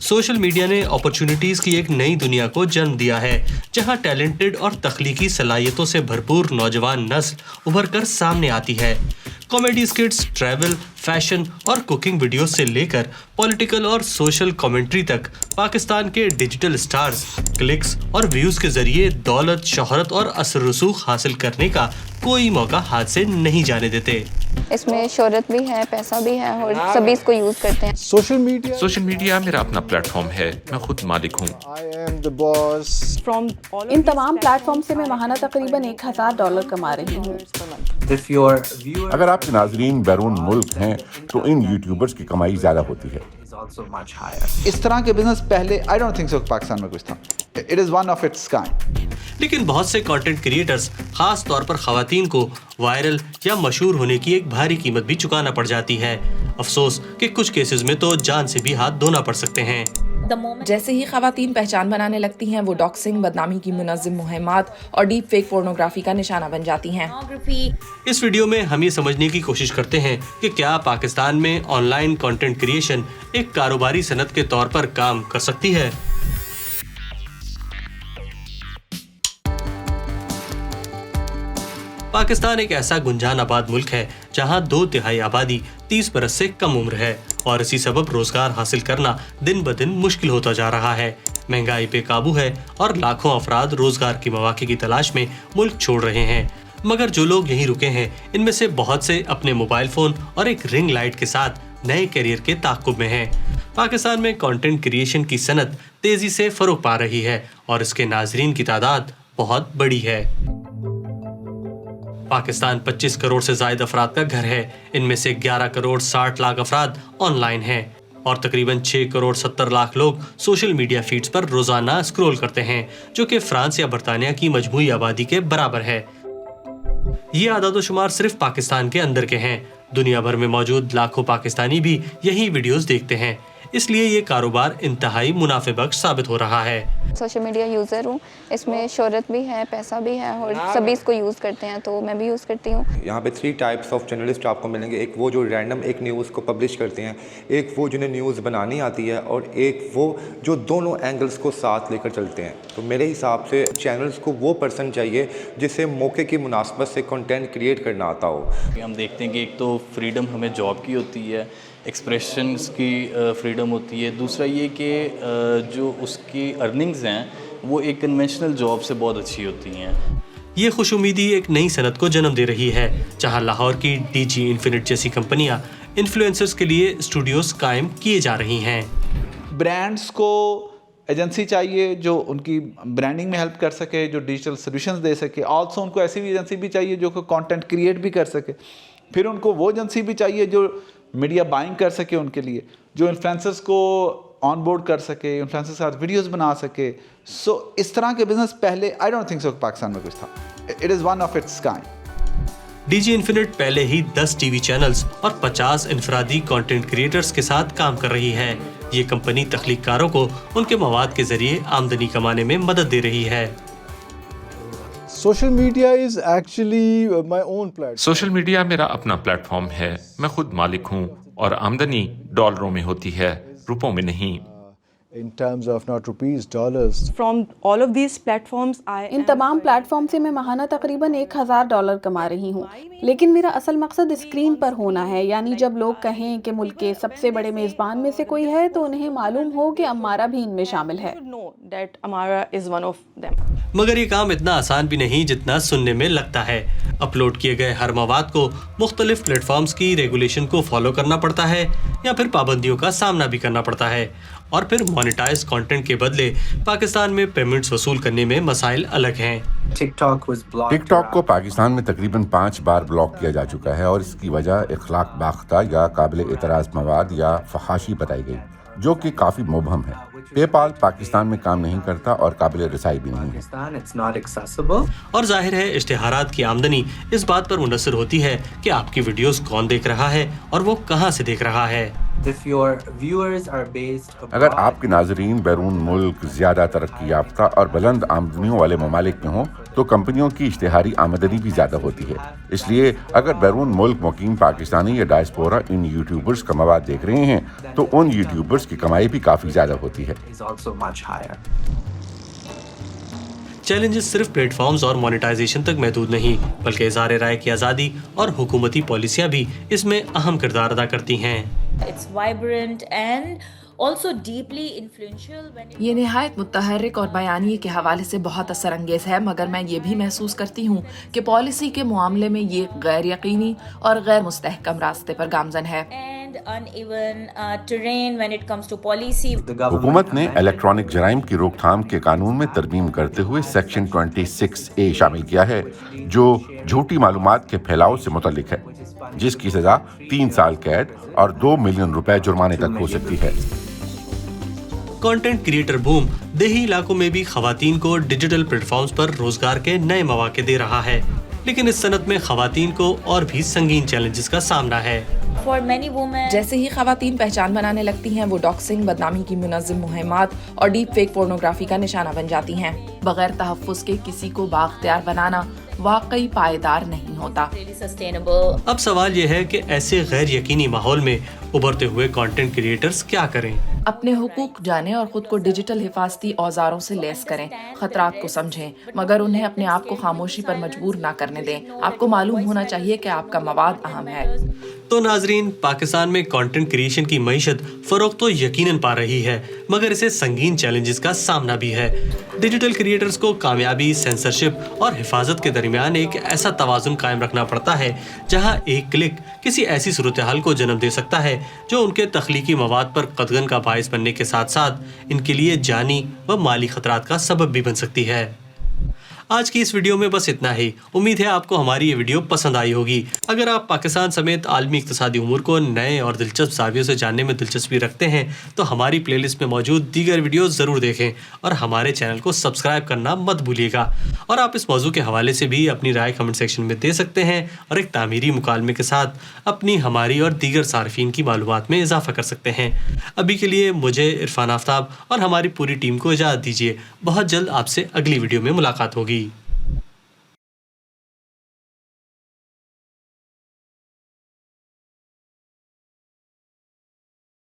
Social media ने opportunities की एक नई दुनिया को जन्म दिया है, जहाँ टैलेंटेड और तख्लीकी सलाहियतों से भरपूर नौजवान नस्ल उभर कर सामने आती है। कॉमेडी स्किट्स ट्रैवल फ़ैशन और कुकिंग वीडियो से लेकर पॉलिटिकल और सोशल कमेंट्री तक पाकिस्तान के डिजिटल स्टार्स क्लिक्स और व्यूज़ के ज़रिए दौलत शोहरत और असर रसूख हासिल करने का कोई मौका हाथ से नहीं जाने देते। इसमें शोहरत भी है पैसा भी है और सभी इसको यूज़ करते हैं। सोशल मीडिया सोशल मीडिया मेरा अपना प्लेटफॉर्म है मैं खुद मालिक हूँ। आई एम द बॉस इन तमाम प्लेटफॉर्म से मैं माहाना तकरीबन एक हज़ार डॉलर कमा रही हूँ। अगर आपके नाजरीन बैरून मुल्क हैं तो इन यूट्यूबर्स की कमाई ज़्यादा होती है. इस तरह के बिज़नेस पहले I don't think so Pakistan में कुछ था। It is one of its kind लेकिन बहुत से कंटेंट क्रिएटर्स खास तौर पर खातन को वायरल या मशहूर होने की एक भारी कीमत भी चुकाना पड़ जाती है। अफसोस कि कुछ केसेस में तो जान से भी हाथ धोना पड़ सकते हैं। जैसे ही खातन पहचान बनाने लगती हैं वो डॉक्सिंग बदनामी की मुनजिम मुहिमात और डीप फेक पोर्नोग्राफी का निशाना बन जाती हैं। इस वीडियो में हम ये समझने की कोशिश करते हैं कि क्या पाकिस्तान में ऑनलाइन कंटेंट क्रिएशन एक कारोबारी सनत के तौर पर काम कर सकती है। पाकिस्तान एक ऐसा गुंजान आबाद मुल्क है, जहाँ दो तिहाई आबादी 30 बरस से कम उम्र है, और इसी सबब रोज़गार हासिल करना दिन ब दिन मुश्किल होता जा रहा है। महँगाई पे काबू है, और लाखों अफराद रोज़गार की मौाक़े की तलाश में मुल्क छोड़ रहे हैं। मगर जो लोग यहीं रुके हैं, इनमें से बहुत से अपने मोबाइल फ़ोन और एक रिंग लाइट के साथ नए करियर के ताकुब में हैं। पाकिस्तान में कंटेंट क्रिएशन की सनत तेज़ी से फरोग पा रही है, और इसके नाजरीन की तादाद बहुत बड़ी है। पाकिस्तान 25 करोड़ से ज़्यादा अफराद का घर है। इनमें से 11 करोड़ 60 लाख अफराद ऑनलाइन हैं और तकरीबन 6 करोड़ 70 लाख लोग सोशल मीडिया फीड्स पर रोज़ाना स्क्रॉल करते हैं, जो कि फ्रांस या बरतानिया की मजमू आबादी के बराबर है। ये आदाद शुमार सिर्फ़ पाकिस्तान के अंदर के हैं। दुनिया भर में मौजूद लाखों पाकिस्तानी भी यही वीडियोस देखते हैं। इसलिए ये कारोबार इंतहाई मुनाफे बख्श साबित हो रहा है। सोशल मीडिया यूज़र हूँ। इसमें शोहरत भी है पैसा भी है और सभी इसको यूज़ करते हैं तो मैं भी यूज़ करती हूँ। यहाँ पे थ्री टाइप्स ऑफ़ जर्नलिस्ट आपको मिलेंगे। एक वो जो रैंडम एक न्यूज़ को पब्लिश करते हैं। एक वो जिन्हें न्यूज़ बनानी आती है और एक वो जो दोनों एंगल्स को साथ लेकर चलते हैं। तो मेरे हिसाब से चैनल्स को वो पर्सन चाहिए जिसे मौके की मुनासबत से कंटेंट क्रिएट करना आता हो। हम देखते हैं कि एक तो फ्रीडम हमें जॉब की होती है एक्सप्रेशंस की फ्रीडम होती है। दूसरा ये कि जो उसकी अर्निंग्स हैं वो एक कन्वेंशनल जॉब से बहुत अच्छी होती हैं। ये खुश उम्मीदी एक नई सनत को जन्म दे रही है जहाँ लाहौर की डी जी इन्फिनिट जैसी कंपनियाँ इन्फ्लुएंसर्स के लिए स्टूडियोज कायम किए जा रही हैं। ब्रांड्स को एजेंसी चाहिए जो उनकी ब्रांडिंग में हेल्प कर सके जो डिजिटल सोल्यूशंस दे सके। ऑल्सो उनको ऐसी भी एजेंसी भी चाहिए जो कंटेंट क्रिएट भी कर सके। फिर उनको वो एजेंसी भी चाहिए जो मीडिया बाइंग कर सके उनके लिए जो इन्फ्लुएंसर्स को ऑन बोर्ड कर सके इन्फ्लुएंसर्स के साथ वीडियोस बना सके। सो so, इस तरह के बिज़नेस पहले I don't think so Pakistan में कुछ था। It is one of its kind DG infinite पहले ही 10 टीवी चैनल्स और 50 इनफरादी कंटेंट क्रिएटर्स के साथ काम कर रही है। ये कंपनी तख्लीकारों को उनके मवाद के ज़रिए आमदनी कमाने में मदद दे रही है। Social media is actually my own platform social media मेरा अपना प्लेटफॉर्म है। मैं खुद मालिक हूँ और आमदनी डॉलरों में होती है, रुपयों में नहीं। In terms of not rupees dollars from all of these platforms I इन तमाम प्लेटफॉर्म से मैं माहाना तकरीबन एक हज़ार डॉलर कमा रही हूँ। लेकिन मेरा असल मकसद स्क्रीन पर होना है यानी जब लोग कहें कि मुल्क के सबसे बड़े मेज़बान में से कोई है तो उन्हें मालूम हो कि अम्मारा भी इनमें शामिल है। दैट अमारा इज़ वन ऑफ़ मगर ये काम इतना आसान भी नहीं जितना सुनने में लगता है। अपलोड किए गए हर मवाद को मुख्तलिफ़ प्लेटफॉर्म्स की रेगुलेशन को फॉलो करना पड़ता है या फिर पाबंदियों का सामना भी करना पड़ता है। और फिर मोनिटाइज कंटेंट के बदले पाकिस्तान में पेमेंट्स वसूल करने में मसाइल अलग हैं. टिकटॉक को पाकिस्तान में तकरीबन पाँच बार ब्लॉक किया जा चुका है और इसकी वजह इखलाक बाख्ता या काबिल एतराज़ मवाद या फहाशी बताई गई जो कि काफ़ी मुबहम है पेपाल पाकिस्तान में काम नहीं करता और काबिल रसाई भी नहीं है. और ज़ाहिर है इश्तेहारात की आमदनी इस बात पर मुनसर होती है कि आपकी वीडियोस कौन देख रहा है और वो कहाँ से देख रहा है अगर आपके नाजरीन बैरून मुल्क ज़्यादा तरक्की याफ्ता और बुलंद आमदनियों वाले ममालिक में हों तो कंपनियों की इश्तेहारी आमदनी भी ज़्यादा होती है। इसलिए अगर बैरून मुल्क मुकीम पाकिस्तानी या डायस्पोरा इन यूट्यूबर्स का मवाद देख रहे हैं तो उन यूट्यूबर्स की कमाई भी काफ़ी ज़्यादा होती है। चैलेंजेस सिर्फ़ प्लेटफॉर्म और मोनिटाइजेशन तक महदूद नहीं, बल्कि इजहार राय की आज़ादी और हुकूमती पॉलिसियाँ भी इसमें अहम किरदार अदा करती हैं। Also deeply influential when it ये नहायत मुतहरक और बयानी के हवाले से बहुत असर अंगेज है मगर मैं ये भी महसूस करती हूँ कि पॉलिसी के मामले में ये गैर यकीनी और गैर मुस्तहकम रास्ते पर गामजन है। uh, हुकूमत ने इलेक्ट्रॉनिक जराइम की रोकथाम के कानून में तरमीम करते हुए सेक्शन 26 ए शामिल किया है जो झूठी मालूम के फैलाव से मुतलिक है जिसकी सजा तीन साल कैद और दो मिलियन रुपए जुर्माने तक हो सकती है। कंटेंट क्रिएटर बूम देही इलाकों में भी खवातीन को डिजिटल प्लेटफॉर्म्स पर रोज़गार के नए मौके दे रहा है। लेकिन इस सनत में खवातीन को और भी संगीन चैलेंजेस का सामना है। For many women, जैसे ही खातन पहचान बनाने लगती हैं वो डॉक्सिंग बदनामी की मुनजम मुहिमात और डीप फेक पोर्नोग्राफी का निशाना बन जाती हैं। बगैर तहफ़ के किसी को बाख्तियार बनाना वाकई पायदार नहीं होता। अब सवाल यह है कि ऐसे गैर यकीनी माहौल में उभरते हुए कंटेंट क्रिएटर्स क्या करें? अपने हुकूक जानें और खुद को डिजिटल हिफाजती औजारों से लेस करें। खतरात को समझें मगर उन्हें अपने आप को खामोशी पर मजबूर ना करने दें। आपको मालूम होना चाहिए कि आपका मवाद अहम है। तो नाजरीन पाकिस्तान में कंटेंट क्रिएशन की मीशत फरोग तो यकीनन पा रही है मगर इसे संगीन चैलेंजेस का सामना भी है। डिजिटल क्रिएटर्स को कामयाबी सेंसरशिप और हिफाजत के दरमियान एक ऐसा तवाजुन कायम रखना पड़ता है जहाँ एक क्लिक किसी ऐसी सूरत हाल को जन्म दे सकता है जो उनके तख्लीकी मवाद पर कदगन का बायस बनने के साथ साथ इनके लिए जानी व माली खतरात का सबब भी बन सकती है। आज की इस वीडियो में बस इतना ही। उम्मीद है आपको हमारी ये वीडियो पसंद आई होगी। अगर आप पाकिस्तान समेत आलमी इकतसादी उमूर को नए और दिलचस्प जावियों से जानने में दिलचस्पी रखते हैं तो हमारी प्लेलिस्ट में मौजूद दीगर वीडियो ज़रूर देखें और हमारे चैनल को सब्सक्राइब करना मत भूलिएगा। और आप इस मौजू के हवाले से भी अपनी राय कमेंट सेक्शन में दे सकते हैं और एक तामीरी मुकालमे के साथ अपनी, हमारी और दीगर सार्फिन की मालूम में इजाफा कर सकते हैं। अभी के लिए मुझे इरफान आफ्ताब और हमारी पूरी टीम को इजाज़त दीजिए। बहुत जल्द आपसे अगली वीडियो में मुलाकात होगी।